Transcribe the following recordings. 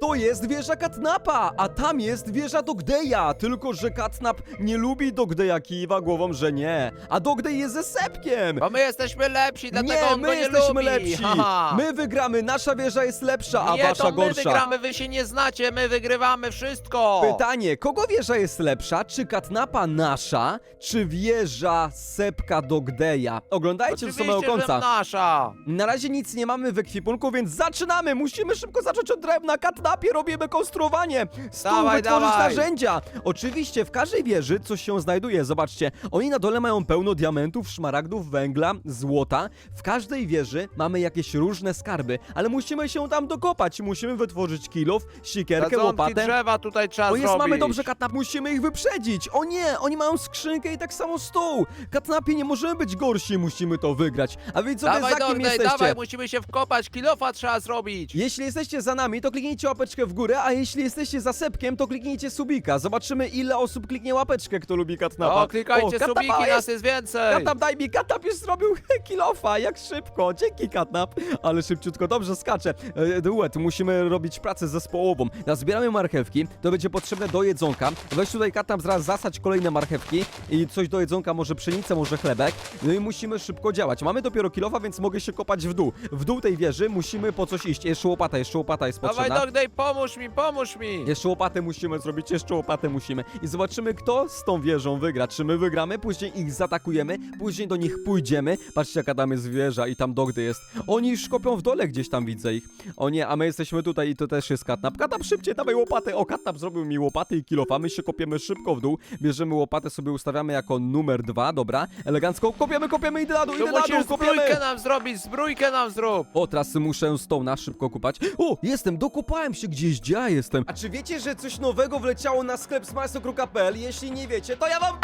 To jest wieża Katnapa, a tam jest wieża Dogdeja. Tylko, że Katnap nie lubi Dogdeja, kiwa głową, że nie. A Dogdej jest ze sepkiem. Bo my jesteśmy lepsi, dlatego Nie, on my go nie jesteśmy lubi. lepsi. Haha. My wygramy, nasza wieża jest lepsza, a nie, wasza to my gorsza. wygramy, wy się nie znacie, my wygrywamy wszystko. Pytanie, kogo wieża jest lepsza? Czy Katnapa nasza, czy wieża Sepka Dogdeja? Oglądajcie do Oczywiście, samego że końca. nasza. Na razie nic nie mamy w ekwipunku, więc zaczynamy! Musimy szybko zacząć od drewna. Katnapie robimy konstruowanie. Stół Dawaj, wytworzyć dawaj. narzędzia. Oczywiście w każdej wieży coś się znajduje. Zobaczcie, oni na dole mają pełno diamentów, szmaragdów, węgla, złota. W każdej wieży mamy jakieś różne skarby, ale musimy się tam dokopać. Musimy wytworzyć kilof, sikierkę, Sadzonki łopatę. drzewa tutaj trzeba O jest, zrobić. mamy dobrze, Katnap, musimy ich wyprzedzić! O nie, oni mają skrzynkę i tak samo stół! Katnapie, nie możemy być gorsi, musimy to wygrać. A wy co Dawaj, za kim Dogdej, jesteście? dawaj, musimy się wkopać, kilofa trzeba zrobić. Jeśli jesteście za nami, to kliknijcie łapeczkę w górę, a jeśli jesteście za Sepkiem, to kliknijcie subika. Zobaczymy, ile osób kliknie łapeczkę, kto lubi Katnapa. O, klikajcie Katnapa subiki, jest! nas jest więcej. Katnap, daj mi, Katnap już zrobił kilofa, jak szybko, dzięki Katnap, ale szybciutko, dobrze skacze. E, duet, musimy robić pracę zespołową. Zbieramy marchewki, to będzie potrzebne do jedzonka. Weź tutaj Katnap zaraz zasać kolejne marchewki i coś do jedzonka, może pszenicę, może chlebek. No i musimy szybko działać. Mamy dopiero kilofa, więc mogę się kopać w dół. W dół tej wieży musimy po coś iść. Jeszcze łopata, jeszcze łopata jest Dawaj, potrzebna. Pomóż mi, pomóż mi. Jeszcze łopatę musimy zrobić, jeszcze łopatę musimy. I zobaczymy, kto z tą wieżą wygra. Czy my wygramy, później ich zaatakujemy, później do nich pójdziemy. Patrzcie, jaka tam jest wieża i tam Dogdy jest. Oni już kopią w dole, gdzieś tam widzę ich. O nie, a my jesteśmy tutaj i to też jest Katnap. Katnap, szybciej, dawaj łopatę. O, Katnap zrobił mi łopaty i kilofa. My się kopiemy szybko w dół. Bierzemy łopatę, sobie ustawiamy jako numer dwa, dobra. Elegancko, kopiemy, kopiemy, idę na dół, idę na dół, musisz kopiemy. zbrójkę nam zrobić, zbrójkę nam zrób. O, teraz muszę stona szybko kupać. O, jestem, dokopałem się gdzieś, gdzie ja jestem. A czy wiecie, że coś nowego wleciało na sklep smarso.pl? Jeśli nie wiecie, to ja wam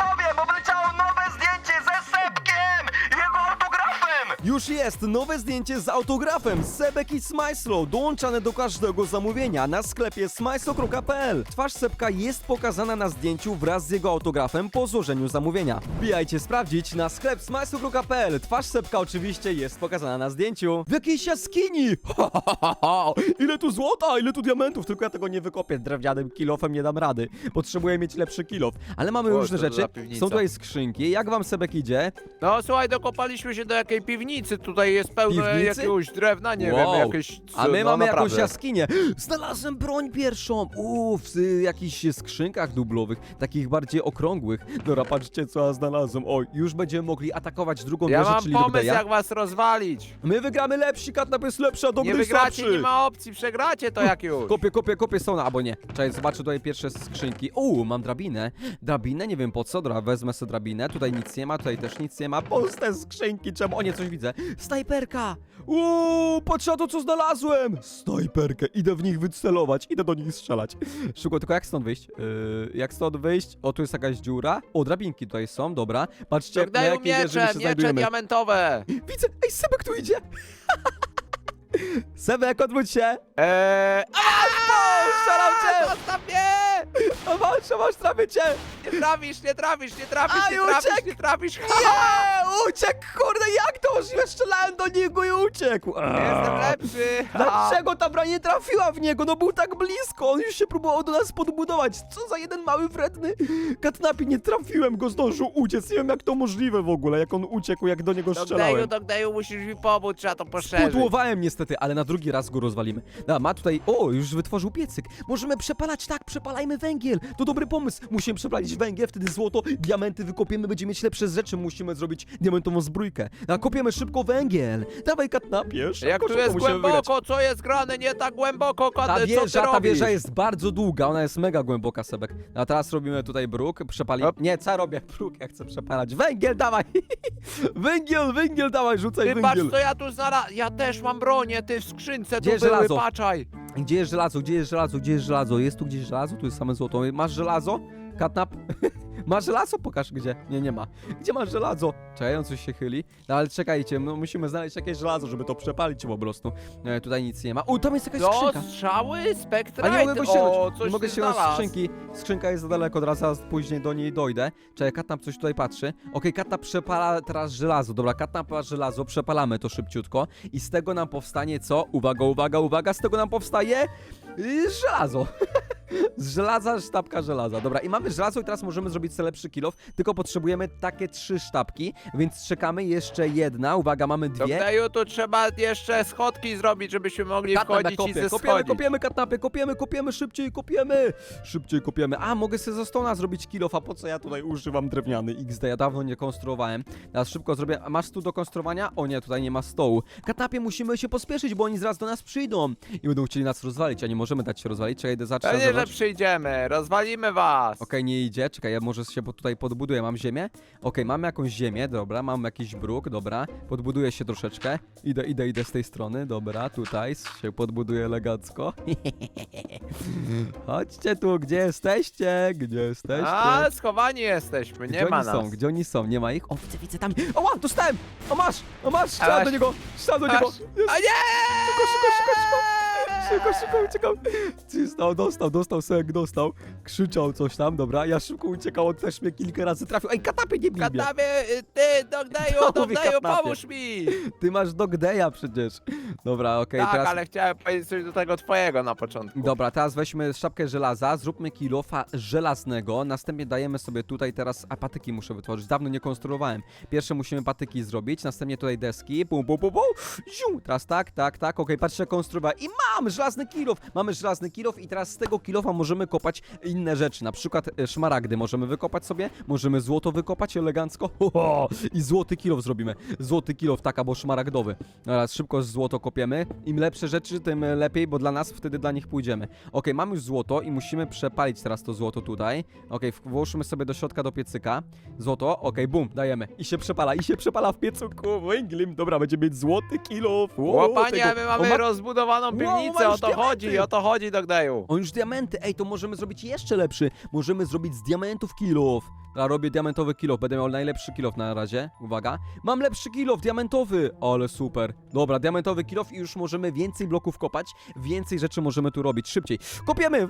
Już jest nowe zdjęcie z autografem Sebek i Smajslo, dołączane do każdego zamówienia na sklepie smajslo.pl. Twarz Sebka jest pokazana na zdjęciu wraz z jego autografem po złożeniu zamówienia. Wbijajcie sprawdzić na sklep smajslo.pl. Twarz Sebka oczywiście jest pokazana na zdjęciu. W jakiejś jaskini! ile tu złota, ile tu diamentów, tylko ja tego nie wykopię drewnianym kilofem, nie dam rady. Potrzebuję mieć lepszy kilof. Ale mamy O, różne rzeczy. Są tutaj skrzynki. Jak wam Sebek idzie? No słuchaj, dokopaliśmy się do jakiej piwnicy, tutaj jest pełno Piwnicy? jakiegoś drewna, nie Wow. wiem, jakieś... A my no, mamy jakąś naprawdę. jaskinię. Znalazłem broń pierwszą. Uuu, w y, jakichś skrzynkach dublowych, takich bardziej okrągłych. Dobra, patrzcie co ja znalazłem. Oj, już będziemy mogli atakować drugą Ja wieżę, mam czyli pomysł, jak was rozwalić. My wygramy lepsi, Katnap jest lepsza, Nie Dogdej wygracie, słabszy. nie ma opcji, przegracie to jak już. Kopię, kopię, kopię stona, albo nie. Czekaj, zobaczę tutaj pierwsze skrzynki. Uuu, mam drabinę. Drabinę, nie wiem po co, dobra, wezmę sobie drabinę. Tutaj nic nie ma, tutaj też nic nie ma. Puste skrzynki, czemu? O nie, coś widzę. Snajperka! Uuu, patrz na to, co znalazłem! Snajperkę, idę w nich wycelować, idę do nich strzelać. Szybko, tylko jak stąd wyjść? Yy, jak stąd wyjść? O, tu jest jakaś dziura. O, drabinki tutaj są, dobra. Patrzcie, na Dogdeju jakiej wieży my miecze, się miecze znajdujemy. diamentowe. Widzę, ej, Sebek tu idzie! Sebek, odwróć się! Eee... Strzelam cię! Zostaw mnie! A masz, a masz, trafię cię! Nie trafisz, nie trafisz, nie trafisz, Aj, nie trafisz, uciekł! nie trafisz. Nie! Uciekł, kurde, jak to możliwe? Strzelałem do niego i uciekł! Jestem lepszy. Dlaczego ta broń nie trafiła w niego? No był tak blisko, on już się próbował do nas podbudować. Co za jeden mały, wredny katnapi, nie trafiłem go, zdążył uciec. Nie wiem, jak to możliwe w ogóle, jak on uciekł, jak do niego Dogdeju, strzelałem. Dogdeju, musisz mi pomóc, trzeba to poszerzyć. Pudłowałem niestety, ale na drugi raz go rozwalimy. Da, ma tutaj, o, już wytworzył piecyk. Możemy przepalać, tak, przepalajmy węgiel. To dobry pomysł. Musimy przepalić węgiel, wtedy złoto, diamenty wykopiemy, będziemy mieć lepsze rzeczy. Musimy zrobić diamentową zbrójkę. Da, kopiemy szybko węgiel. Dawaj, katnapie, szybko, Jak tu jest głęboko, co jest grane, nie tak głęboko, Ta co ty wieża, ta wieża jest bardzo długa, ona jest mega głęboka, Sebek. A teraz robimy tutaj bruk, przepalimy. Hop. Nie, co robię? Bruk, ja chcę przepalać. Węgiel, dawaj! węgiel, węgiel, dawaj, rzucaj Ty patrz, węgiel. co ja tu znalazłem. Ja też mam bronię, ty w skrzynce Gdzie tu były, żelazo? patrzaj. Gdzie jest żelazo? Gdzie jest żelazo? Gdzie jest żelazo? Jest tu gdzieś żelazo? Tu jest same złoto. Masz żelazo? Katnap? masz żelazo? Pokaż gdzie. Nie, nie ma. Gdzie masz żelazo? Czekaj, on coś się chyli. No ale czekajcie, no, musimy znaleźć jakieś żelazo, żeby to przepalić po prostu. E, tutaj nic nie ma. U, tam jest jakaś To skrzynka. strzały, A Spectrite, nie mogę go o, ściągnąć. coś Nie mogę ty ściągnąć znalazł. skrzynki. Skrzynka jest za daleko, teraz zaraz później do niej dojdę. Czekaj, Katnap coś tutaj patrzy. Okej, Katnap przepala teraz żelazo. Dobra, Katnap ma żelazo, przepalamy to szybciutko. I z tego nam powstanie co? Uwaga, uwaga, uwaga, z tego nam powstaje y, żelazo. Z żelaza, sztabka żelaza. Dobra, i mamy żelazo i teraz możemy zrobić sobie lepszy kilof, tylko potrzebujemy takie trzy sztabki, więc czekamy jeszcze jedna. Uwaga, mamy dwie. Dokneju, tu trzeba jeszcze schodki zrobić, żebyśmy mogli Katnapę wchodzić i kopię, ze kopiemy, schodzić. kopiemy katnapy, kopiemy, kopiemy, szybciej kopiemy, szybciej kopiemy. A, mogę sobie ze stona zrobić kilof, a po co ja tutaj używam drewniany XD, ja dawno nie konstruowałem. Teraz szybko zrobię, a masz tu do konstruowania? O nie, tutaj nie ma stołu. Katnapie, musimy się pospieszyć, bo oni zaraz do nas przyjdą i będą chcieli nas rozwalić, a nie możemy dać się rozwalić. Czekaj, idę zacząć. Pewnie, że przyjdziemy, rozwalimy was. Okej, nie idzie, czekaj, ja może się po- tutaj podbuduję, mam ziemię? Okej, mamy jakąś ziemię, dobra, mam jakiś bruk, dobra, podbuduję się troszeczkę, idę, idę, idę z tej strony, dobra, tutaj się podbuduję elegancko. Chodźcie tu, gdzie jesteście, gdzie jesteście? A, schowani jesteśmy, nie gdzie ma oni nas. są, gdzie oni są, nie ma ich? O, widzę, widzę, tam, o, dostałem, o masz, o masz, strzelam Aż. do niego, strzelam do niego, Aż. Jest. A nie! Szybko, szybko, szybko, szybko. Szybko, szybko uciekał. Dostał, dostał, dostał, Sek dostał. Krzyczał coś tam, dobra. Ja szybko uciekał, on też mnie kilka razy trafił. Ej, katapy nie bij mnie. Katapie, y, ty, To Dogneju, katnapie. pomóż mi! Ty masz dogdeja przecież. Dobra, okej, tak, teraz... ale chciałem powiedzieć coś do tego twojego na początku. Dobra, teraz weźmy sztabkę żelaza, zróbmy kilofa żelaznego, następnie dajemy sobie tutaj teraz, a patyki muszę wytworzyć, dawno nie konstruowałem. Pierwsze musimy patyki zrobić, następnie tutaj deski, pum, pum, pum, pum, ziu, teraz tak, tak, tak, okej, patrzę, konstruowałem i mam żelazny kilof, mamy żelazny kilof i teraz z tego kilofa możemy kopać inne rzeczy, na przykład e, szmaragdy możemy wykopać sobie, możemy złoto wykopać elegancko, ho, ho, i złoty kilof zrobimy, złoty kilof, tak, albo szmaragdowy. Teraz szybko złoto kopiemy, im lepsze rzeczy, tym lepiej, bo dla nas wtedy dla nich pójdziemy. Okej, mamy już złoto i musimy przepalić teraz to złoto tutaj. Okej, w- włóżmy sobie do środka do piecyka. Złoto, okej, bum, dajemy. I się przepala, i się przepala w piecuku. Węglem, dobra, będzie mieć złoty kilo. Łopanie, my mamy ma- rozbudowaną Wow, ma o już to diamenty. chodzi, o to chodzi, Dogneju. On już diamenty, ej, to możemy zrobić jeszcze lepszy. Możemy zrobić z diamentów kilof. Ja robię diamentowy kilof, będę miał najlepszy kilof na razie. Uwaga. Mam lepszy kilof, diamentowy. Ale super. Dobra, diamentowy kilof i już możemy więcej bloków kopać. Więcej rzeczy możemy tu robić. Szybciej. Kopiemy.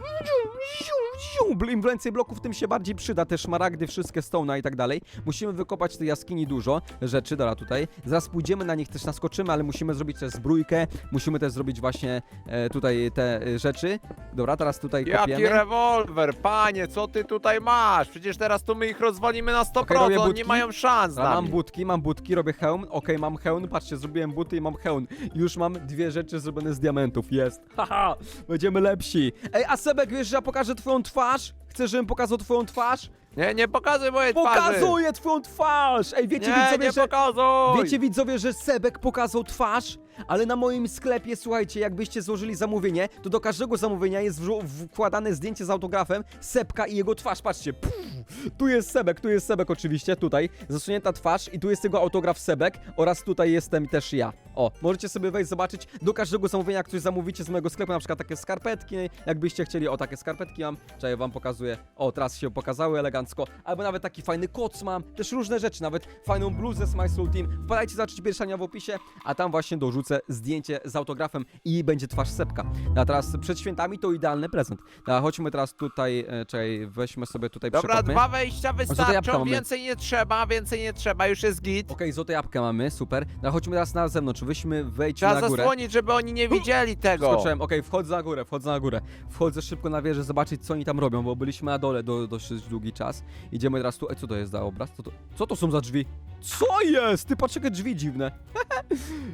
Im więcej bloków, tym się bardziej przyda. Te szmaragdy, wszystkie stone i tak dalej. Musimy wykopać tej jaskini dużo rzeczy. Dobra, tutaj. Zaraz pójdziemy na nich, też naskoczymy, ale musimy zrobić też zbrójkę. Musimy też zrobić właśnie e, tutaj te e, rzeczy. Dobra, teraz tutaj Jaki kopiemy. rewolwer, panie, co ty tutaj masz? Przecież teraz tu my ich rozwalimy na 100%, Okej, robię oni budki. nie mają szans mam budki, mam budki, robię hełm. Okej, mam hełm. Patrzcie, zrobiłem buty i mam hełm. Już mam dwie rzeczy zrobione z diamentów. Jest. Haha, będziemy lepsi. Ej, a Sebek, wiesz, że ja pokażę twoją twarz? Chcesz, żebym pokazał twoją twarz? Nie, nie pokazuj mojej twarzy. Pokazuję twoją twarz! Ej, wiecie Nie, widzowie, nie że... pokazuj. Wiecie widzowie, że Sebek pokazał twarz? Ale na moim sklepie, słuchajcie, jakbyście złożyli zamówienie, to do każdego zamówienia jest wkładane zdjęcie z autografem Sebka i jego twarz. Patrzcie, puf, tu jest Sebek, tu jest Sebek oczywiście, tutaj. Zasunięta twarz i tu jest jego autograf Sebek oraz tutaj jestem też ja. O, możecie sobie wejść zobaczyć. Do każdego zamówienia, jak coś zamówicie z mojego sklepu, na przykład takie skarpetki, jakbyście chcieli, o takie skarpetki mam, czy ja wam pokazuję, o teraz się pokazały elegancko, albo nawet taki fajny koc mam, też różne rzeczy, nawet fajną bluzę z My Soul Team, wpadajcie zobaczyć pierścienia w opisie, a tam właśnie dorzucę zdjęcie z autografem i będzie twarz Sepka. A teraz przed świętami to idealny prezent. A chodźmy teraz tutaj, e, czekaj, weźmy sobie tutaj Dobra, przekopmy. dwa wejścia jabłka wystarczą, mamy. więcej nie trzeba, więcej nie trzeba, już jest git. Okej, złote jabłka mamy, super. No chodźmy teraz na zewnątrz, weźmy, wejdźmy Trzeba na górę. zasłonić, żeby oni nie widzieli tego. Skoczyłem, okej, wchodzę na górę, wchodzę na górę. Wchodzę szybko na wieżę, zobaczyć co oni tam robią, bo byliśmy na dole do, dosyć długi czas. Idziemy teraz tu. Ej, co to jest za obraz? Co to, co to są za drzwi? Co jest? Ty patrz jakie drzwi dziwne.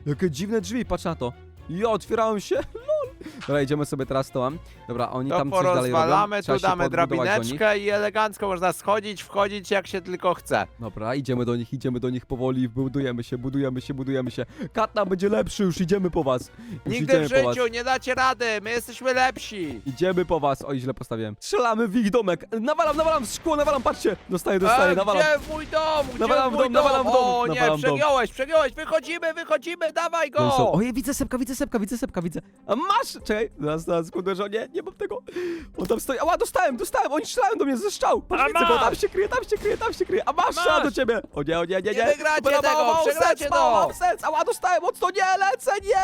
Jakie dziwne drzwi, patrz na to. Ja otwierałem się. Dobra, idziemy sobie teraz tam. Dobra, oni To tam coś dalej robią. porozwalamy, Trzeba tu się damy podbudować do nich. drabineczkę i elegancko można schodzić, wchodzić jak się tylko chce. Dobra, idziemy do nich, idziemy do nich powoli, budujemy się, budujemy się, budujemy się. Katna będzie lepszy, już idziemy po was. Już Nigdy idziemy w po was. życiu nie dacie rady, my jesteśmy lepsi. Idziemy po was. Oj, źle postawiłem. Strzelamy w ich domek. Nawalam, nawalam szkło, nawalam, patrzcie. Dostaję, dostaję, E, nawalam. gdzie mój dom? Gdzie Nawalam w mój dom, nawalam w dom, O nie, nawalam w dom. przegiąłeś, przegiąłeś, wychodzimy, wychodzimy, dawaj No i są- go! Ojej, widzę sepka, widzę sepka, widzę sepka, widzę. A masz! Czekaj, zaraz, zaraz, uderzę, nie, nie mam tego. On tam stoi, ała, dostałem, dostałem, oni strzelają do mnie ze strzał. Patrz, A widzę go, tam się kryje, tam się kryje, tam się kryje. A masz, strzela do ciebie. O nie, o nie, nie, nie. Nie wygracie Dobra, tego, mało przegracie serc, to. mało, mało serc. Ała, dostałem, mocno, nie, lecę, nie!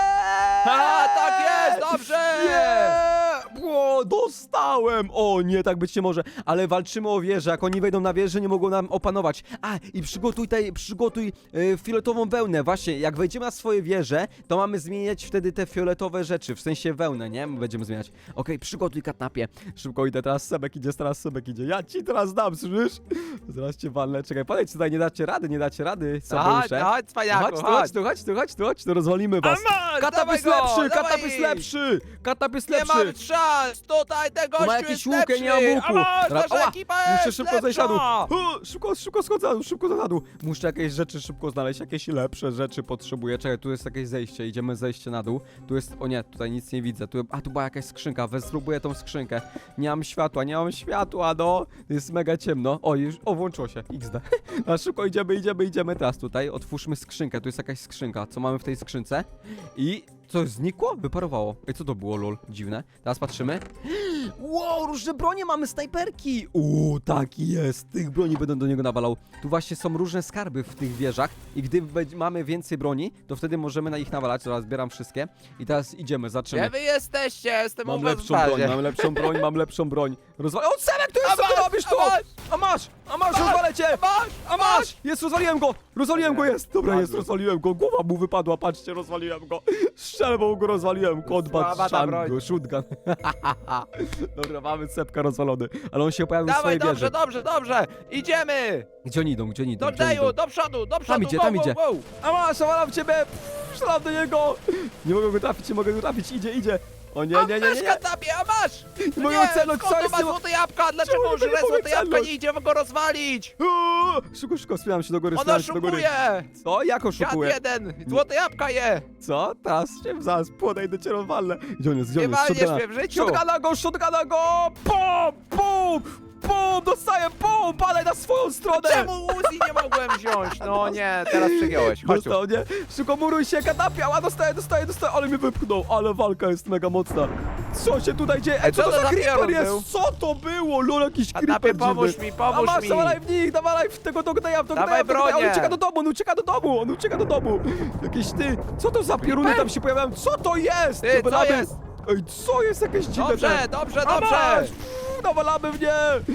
A, tak jest, dobrze! Nie! O, dostałem! O nie, tak być nie może. Ale walczymy o wieżę. Jak oni wejdą na wieżę, nie mogą nam opanować. A, i przygotuj tutaj, przygotuj e, fioletową wełnę. Właśnie, jak wejdziemy na swoje wieże, to mamy zmieniać wtedy te fioletowe rzeczy. W sensie wełnę, nie? Będziemy zmieniać. Okej, przygotuj katnapie. Szybko idę, teraz Sebek idzie, teraz Sebek idzie. Ja ci teraz dam, słyszysz? Zaraz cię walnę. Czekaj, podejdź tutaj, nie dacie rady, nie dacie rady. Chodź, Sebeusze. chodź, cwaniaku, Chodź tu, chodź. chodź tu, chodź tu, chodź tu, chodź tu, rozwalimy was. masz, Katap dawaj jest go, lepszy, dawaj katap jest lepszy! Katap jest Nie lepszy! mam szans, tutaj ten gościu jakiś jest łuk, ja lepszy. nie mam łuku. A masz, Dobra, nasza ała, ekipa Muszę szybko zejść na dół. lepsza. O, Szybko, szybko schodzę szybko na dół. Muszę jakieś rzeczy szybko znaleźć, jakieś lepsze rzeczy potrzebuję. Czekaj, tu jest jakieś zejście, idziemy zejście na dół. Tu jest, o nie, tutaj nic nie widzę. Tu, a tu była jakaś skrzynka, wez spróbuję tą skrzynkę. Nie mam światła, nie mam światła, no. Jest mega ciemno. O, już, o, włączyło się, XD. A szybko idziemy, idziemy, idziemy teraz tutaj. Otwórzmy skrzynkę, tu jest jakaś skrzynka. Co mamy w tej skrzynce? I coś znikło? Wyparowało. Ej, co to było, lol? Dziwne. Teraz patrzymy. Wow, różne bronie mamy, snajperki! Uuu, taki jest. Tych broni będę do niego nawalał. Tu właśnie są różne skarby w tych wieżach i gdy mamy więcej broni, to wtedy możemy na nich nawalać. Teraz zbieram wszystkie i teraz idziemy, Gdzie zaczynamy. wy jesteście? Jestem Mam u was w lepszą broń, bazie. mam lepszą broń, mam lepszą broń. Rozwal... O, Sebek, tu jest, co ty robisz a tu? masz. A masz, a masz, rozwalę cię! Masz, A masz! Jest, rozwaliłem go! Rozwaliłem go, jest! Dobra, jest, rozwaliłem go. Głowa mu wypadła, patrzcie, rozwaliłem go. Strzelbą go rozwaliłem. Kodbat, Słaba ta broń. shotgun. Dobra, mamy sepka rozwalony. Ale on się pojawił w Dawaj, swojej dobrze, wieży. dobrze, dobrze. Idziemy. Gdzie oni idą, gdzie oni idą? Do gdzie oni do przodu, do przodu. idzie, tam go, idzie. go. A masz, szalam w ciebie! Pff, Strzelam do niego! Nie mogę go trafić, nie mogę go trafić, idzie, idzie. O nie, nie, nie, nie, nie. katapie, a masz! Nie go celnąć, skąd co jest ma złote jabłka? Dlaczego Czemu on nie żre mogę złote jabłka? celnąć? Nie idziemy go rozwalić! Uuu, Szybko, szybko, wspinam się do góry, On wspinam się do góry. oszukuje! Co? Jak oszukuje? jeden! Złote jabłka je! Co? Teraz się zaraz podejdę cię rozwalę. Gdzie on jest, gdzie Nie on jest? walniesz Shotguna. mnie w życiu! Shotguna go, shotguna go! Pum, pum, pum, dostaję, pum, padaj na swoją stronę! Czemu Uzi nie mogłem wziąć? No nie, teraz przegiąłeś. Chodź tu. Dostał, nie? Szybko muruj się, katapiała, dostaję, dostaję, dostaję, ale mnie wypchnął, ale walka jest mega mocna. Co się tutaj dzieje? Ej, co, to to za za creeper jest? był? Co to było? Lol, jakiś Katapie, creeper pomóż dziwny. mi, A pomóż masz, mi! dawaj w nich, dawaj w tego dogneja, w dogneja, Dawaj w. On bronię. ucieka do domu, on ucieka do domu, on ucieka do domu. Jakieś ty, co to za pioruny tam się pojawiają? Co to jest? Ty, co jest? Ej, co jest jakieś dziwne? Dobrze, te- dobrze, A dobrze! masz! Nawalamy mnie!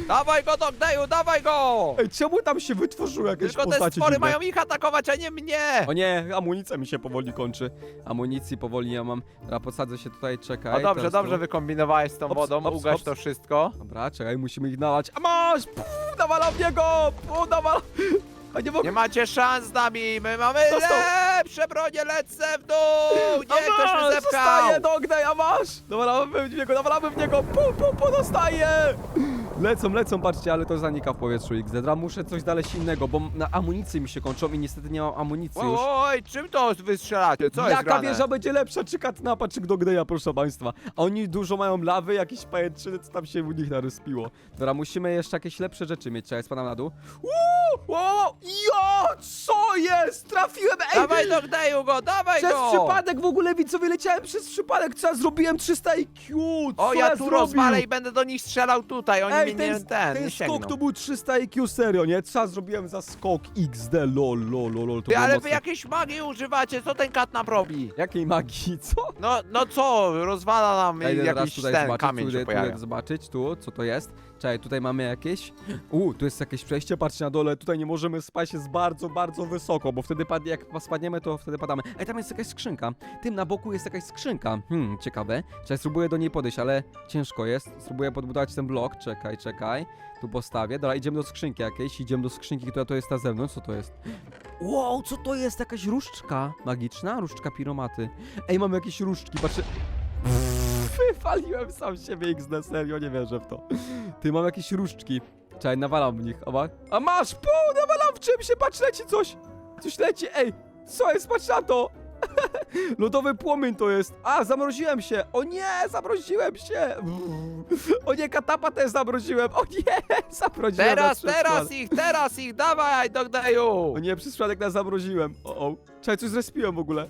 Dawaj go do Gdeju, dawaj go! Ej, czemu tam się wytworzyły jakieś Tylko te postacie stwory dziwne? mają ich atakować, a nie mnie! O nie, amunicja mi się powoli kończy. Amunicji powoli ja mam. Dobra, podsadzę się tutaj, czekaj. O dobrze, teraz dobrze tu. wykombinowałeś z tą Ops, wodą, ops, ugaś ops. to wszystko. Dobra, czekaj, musimy ich nalać. A masz! Pff, nawala w niego! Pff, nawala... A nie mogę... Nie macie szans z nami, my mamy Dostał. Lepsze bronie, lecę w dół! Nie, ktoś mnie zepchał! Zostaje do ognia, a masz! Nawalamy w niego, nawalamy w niego! Pu, pu, pu, dostaje! Lecą, lecą, patrzcie, ale to zanika w powietrzu. Dobra, muszę coś znaleźć innego, bo na amunicje mi się kończą i niestety nie mam amunicji już. Oj, czym to wystrzelacie? Co jest Jaka grane? wieża będzie lepsza, czy katnapa, czy dogneja, proszę państwa. A oni dużo mają lawy, jakieś pajęczyny, co tam się u nich naryspiło. Dobra, musimy jeszcze jakieś lepsze rzeczy mieć. Czekaj, spadam na dół. Uuu, o, jo, co jest? Trafiłem, ej! Dawaj do Gdeju go, dawaj Przez go! przypadek w ogóle widzowie leciałem przez przypadek, co ja zrobiłem 300 IQ, co O, ja tu zrobił? rozwalę i będę do nich strzelał tutaj, oni Ej, nie ten, ten, ten nie skok to był 300 IQ, serio, nie? Ja zrobiłem za skok XD, lol, lol, lol, lol, to Ty, było ale mocne. wy jakieś magii używacie, co ten katnap robi? Jakiej magii, co? No, no co, rozwala nam teraz jakiś tutaj ten zobaczyć, kamień tu, się idę, tu pojawia. zobaczyć, tu, co to jest. Czekaj, tutaj mamy jakieś... U, tu jest jakieś przejście, patrzcie na dole, tutaj nie możemy spać, jest bardzo, bardzo wysoko, bo wtedy padnie, jak spadniemy, to wtedy padamy. Ej, tam jest jakaś skrzynka. Tym na boku jest jakaś skrzynka. Hmm, ciekawe. Czekaj, spróbuję do niej podejść, ale ciężko jest. Spróbuję podbudować ten blok, czekaj, czekaj. Tu postawię. Dobra, idziemy do skrzynki jakiejś, idziemy do skrzynki, która to jest na zewnątrz, co to jest? Wow, co to jest? Jakaś różdżka magiczna? Różdżka piromaty. Ej, mamy jakieś różdżki, patrzcie... Wypaliłem sam siebie XD, serio, nie wierzę w to. Ty, mam jakieś różdżki. Czekaj, nawalam w nich, a, ma... a masz, pół, nawalam w czym się, patrz, leci coś. Coś leci, ej, co jest, patrz na to. Lodowy płomień to jest. A, zamroziłem się. O nie, zamroziłem się. O nie, katapa też zamroziłem. O nie, zamroziłem. Teraz, teraz ich, teraz ich, dawaj do Gdeju! O nie, przez przypadek nas zamroziłem. O, o. Czekaj, coś zrespiłem w ogóle.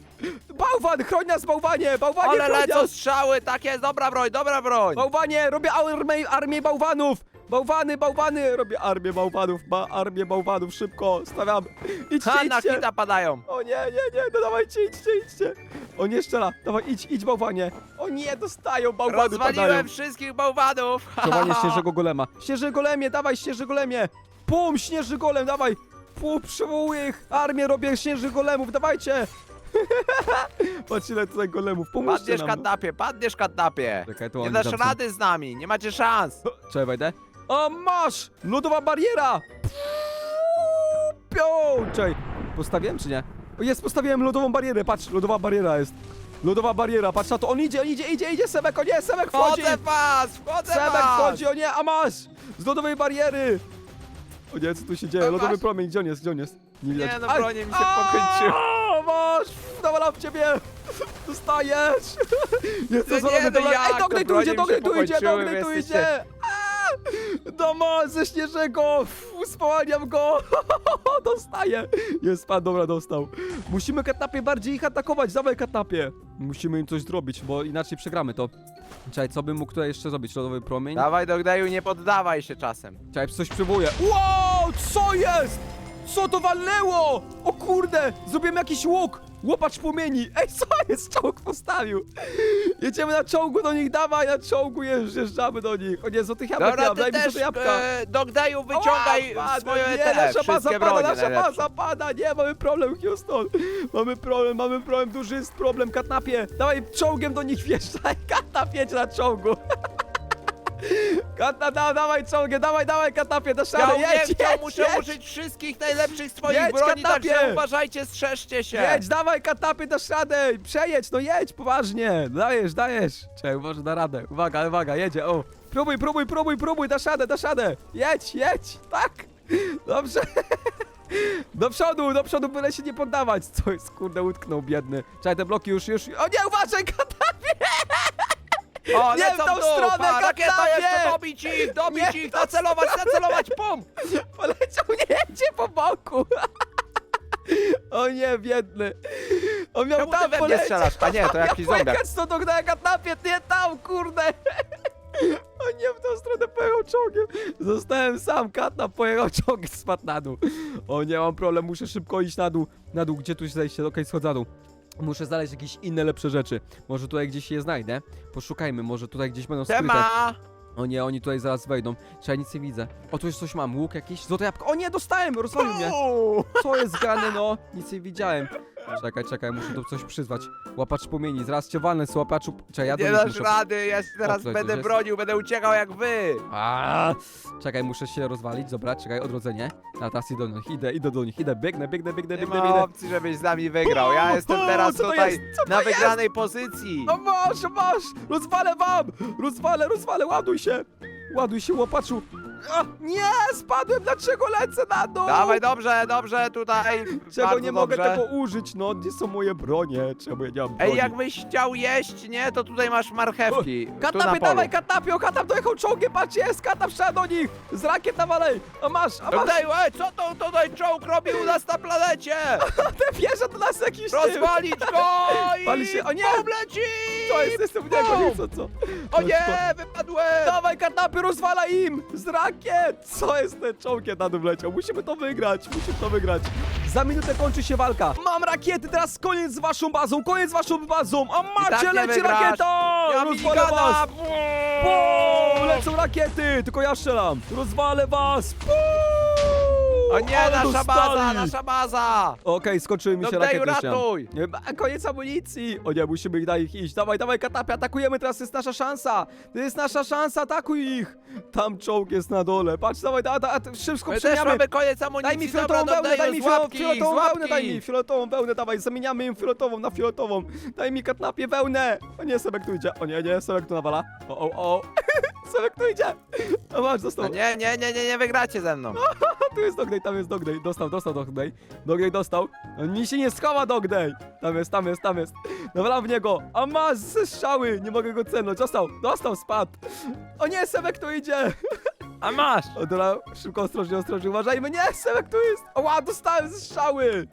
Bałwan, chroń nas, bałwanie, bałwanie, Ale chroń lecą nas. strzały, tak jest, dobra broń, dobra broń! Bałwanie, robię armię, armię bałwanów! Bałwany, bałwany! Robię armię bałwanów, ma armię bałwanów, szybko, stawiam. Idźcie, Ha, na idźcie. hita padają. O nie, nie, nie, no dawajcie, idźcie, idźcie. O nie, szczela, dawaj, idź, idź bałwanie. O nie, dostają, bałwany padają. Rozwaliłem wszystkich bałwanów. Przewanie śnieżego golema. Śnieży golemie, dawaj, śnieży golemie. Pum, śnieży golem, dawaj. Pum, przywołuję ich. Armię robię śnieżych golemów, dawajcie. Patrz ile tutaj golemów, pomóżcie Padniesz nam. katnapie, padniesz katnapie. Czekaj, Nie oni dasz tam są. rady z nami, nie macie szans. Czekaj, wejdę. O, masz! Lodowa bariera! Pią! Czekaj, postawiłem czy nie? O, jest, postawiłem lodową barierę, patrz, lodowa bariera jest. Lodowa bariera, patrz na to, on idzie, on idzie, idzie, idzie, Sebek, o nie, Sebek wchodzi! Wchodzę w was, wchodzę w Sebek was. wchodzi, o nie, a masz! Z lodowej bariery! O nie, co tu się dzieje? A Lodowy masz? promień, gdzie on jest, gdzie on jest? Nie widać. Nie, no Aj! bronie mi się A, pokończyły. masz! Nawalam w ciebie! Dostajesz! Jest No to nie, zrobione, no dobra. jak Ej, to? tu idzie, mi tu idzie, pokończyły, tu idzie! Jesteście- A! Doma ze śnieżego! Spowalniam go! Dostaję! Jest pan, dobra, dostał. Musimy katnapie bardziej ich atakować, dawaj katnapie! Musimy im coś zrobić, bo inaczej przegramy to. Czekaj, co bym mógł tutaj jeszcze zrobić? Lodowy promień? Dawaj Dogdaju, nie poddawaj się czasem. Czekaj, coś przywołuję. Wow, co jest? Co to walnęło? O kurde, zrobiłem jakiś łuk. Łopacz płomieni. Ej, co jest? Czołg postawił. Jedziemy na czołgu do nich, dawaj, na czołgu jeżdżamy do nich. O nie, złotych jabłek Dobra, nie mam, ty daj mi też, złote jabłka. e, Dogdaju, wyciągaj Ała, swoje nie, te, nasza baza wszystkie pada, bronie nasza najlepsze. baza pada, nie, mamy problem, Houston. Mamy problem, mamy problem, duży jest problem, katnapie. Dawaj czołgiem do nich wjeżdżaj, katnap jedź na czołgu. Katna, da, dawaj czołgiem, dawaj, dawaj, katnapie, do szary, nie jedź, jedź, muszę jedź. użyć wszystkich najlepszych swoich Jedź, broni, katapie! także uważajcie, strzeżcie się. Jedź, dawaj, katapy, dasz radę, przejedź, no jedź, poważnie, dajesz, dajesz. Czekaj, uważaj, da radę, uwaga, uwaga, jedzie, o. Próbuj, próbuj, próbuj, próbuj, dasz radę, dasz radę. Jedź, jedź, tak, dobrze. Do przodu, do przodu, byle się nie poddawać. Co jest, kurde, utknął, biedny. Czekaj, te bloki już, już, o nie, uważaj, katapie. O, Nie w tą tu, stronę, pa, rakieta katapie! jeszcze, dobić ich, dobić Nie w ich, tą nacelować, nacelować, pum! Poleciał, nie jedzie po boku. O nie, biedny. On miał Czemu ty tam we mnie polecieć. strzelasz? A nie, to Miał jakiś zombiak. pojechać do jak katapie, nie tam, kurde. O nie, w tą stronę pojechał czołgiem. Zostałem sam, katnap pojechał czołgiem, spadł na dół. O nie, mam problem, muszę szybko iść na dół. Na dół, gdzie tu się zejście? Okej, schodzę na dół. Muszę znaleźć jakieś inne, lepsze rzeczy. Może tutaj gdzieś je znajdę. Poszukajmy, może tutaj gdzieś będą skryte. Tema! O nie, oni tutaj zaraz wejdą. Czy ja nic nie widzę. O, tu już coś mam. Łuk jakiś? Złote jabłko. O nie, dostałem! Rozwalił mnie. Uuu. Co jest grane, no? Nic nie widziałem. Czekaj, czekaj, muszę tu coś przyzwać. Łapacz płomieni, zaraz cię walnę z łapaczu... Czekaj, ja do Nie nich dasz muszę... rady, ja się teraz będę jest? bronił, będę uciekał jak wy! Czekaj, muszę się rozwalić, dobra, czekaj, odrodzenie. A teraz idę do nich, idę, idę do nich, idę, biegnę, biegnę, biegnę, Nie biegnę, ma biegnę. opcji, żebyś z nami wygrał, ja jestem teraz co to tutaj jest? Co to na jest? wygranej pozycji! O masz, masz! Rozwalę wam! Rozwalę, rozwalę, ładuj się! Ładuj się, łopaczu! A, nie, spadłem, dlaczego lecę na dół? Dawaj, dobrze, dobrze, tutaj, Czego bardzo nie mogę dobrze. tego użyć, no, gdzie są moje bronie? Czemu ja nie mam broni? Ej, jakbyś chciał jeść, nie, to tutaj masz marchewki, tu na Katapie, polu. dawaj, katapie, o katap dojechał czołgiem, patrz, jest, katap strzela do nich! Z rakiet nawalej! A masz, a masz, Ej, ej, co to tutaj czołg robi u nas na planecie? te wieże do nas jakiś tym! Rozwalić go i Pali się- o nie! bum To jest, jestem w niego, nie co, co? O nie, wypadłem! Dawaj, katapy, rozwala im! Z rakiet! Co jest ten czołgiem na dół wleciał? Musimy to wygrać, musimy to wygrać. Za minutę kończy się walka. Mam rakiety, teraz koniec z waszą bazą, koniec z waszą bazą! A macie, tak nie leci wygrasz. rakieta! Ja Rozwalę was! Bum! Lecą rakiety, tylko ja strzelam. Rozwalę was! Bum! O nie, Ale nasza dostali. baza, nasza baza! Okej, skończyły mi się Dokleju, rakiety. ratuj! Nie, a koniec amunicji! O nie, musimy ich na ich iść. Dawaj, dawaj, katapy, atakujemy, teraz jest nasza szansa! To jest nasza szansa, atakuj ich! Tam czołg jest na dole, patrz, dawaj, da, da, szybko My też przemieniamy! mamy koniec Daj amunicji, mi fioletową dobra, wełnę, daj mi fioletową z wełnę, daj mi fioletową wełnę, dawaj, zamieniamy im fioletową na fioletową. Daj mi katnapie wełnę! O nie, Sebek tu idzie, o nie, nie, Sebek tu nawala. O, o, o. Sebek tu idzie! A masz, dostał. No nie, nie, nie, nie, nie wygracie ze mną. A tu jest Dogday, tam jest Dogday. Dostał, dostał Dogday. Dogday dostał. On mi się nie schowa Dogday. Tam jest, tam jest, tam jest. Nawalam w niego. A masz ze strzały. Nie mogę go celnąć. Dostał, dostał, spadł. O nie, Sebek tu idzie. A masz! Dobra, szybko, ostrożnie, ostrożnie, uważajmy. Nie, Sebek tu jest. Oła, dostałem ze strzały.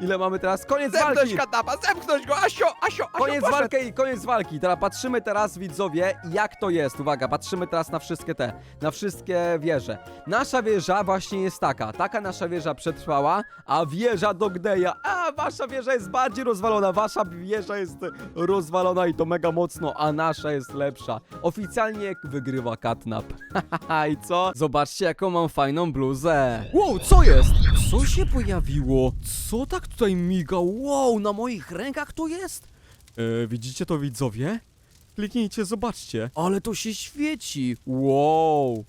Ile mamy teraz? Koniec walki! Zepnąć katnapa, zepchnąć go, Asio, Asio, Asio, Koniec poszedł. walki, koniec walki. Teraz patrzymy teraz, widzowie, jak to jest. Uwaga, patrzymy teraz na wszystkie te, na wszystkie wieże. Nasza wieża właśnie jest taka. Taka nasza wieża przetrwała, a wieża Dogdeja, a wasza wieża jest bardziej rozwalona. Wasza wieża jest rozwalona i to mega mocno, a nasza jest lepsza. Oficjalnie wygrywa Katnap. Haha, i co? Zobaczcie, jaką mam fajną bluzę. Wow, co jest? Co się pojawiło? Co tak tutaj miga? Wow, na moich rękach to jest? E, widzicie to widzowie? Kliknijcie, zobaczcie. Ale to się świeci. Wow.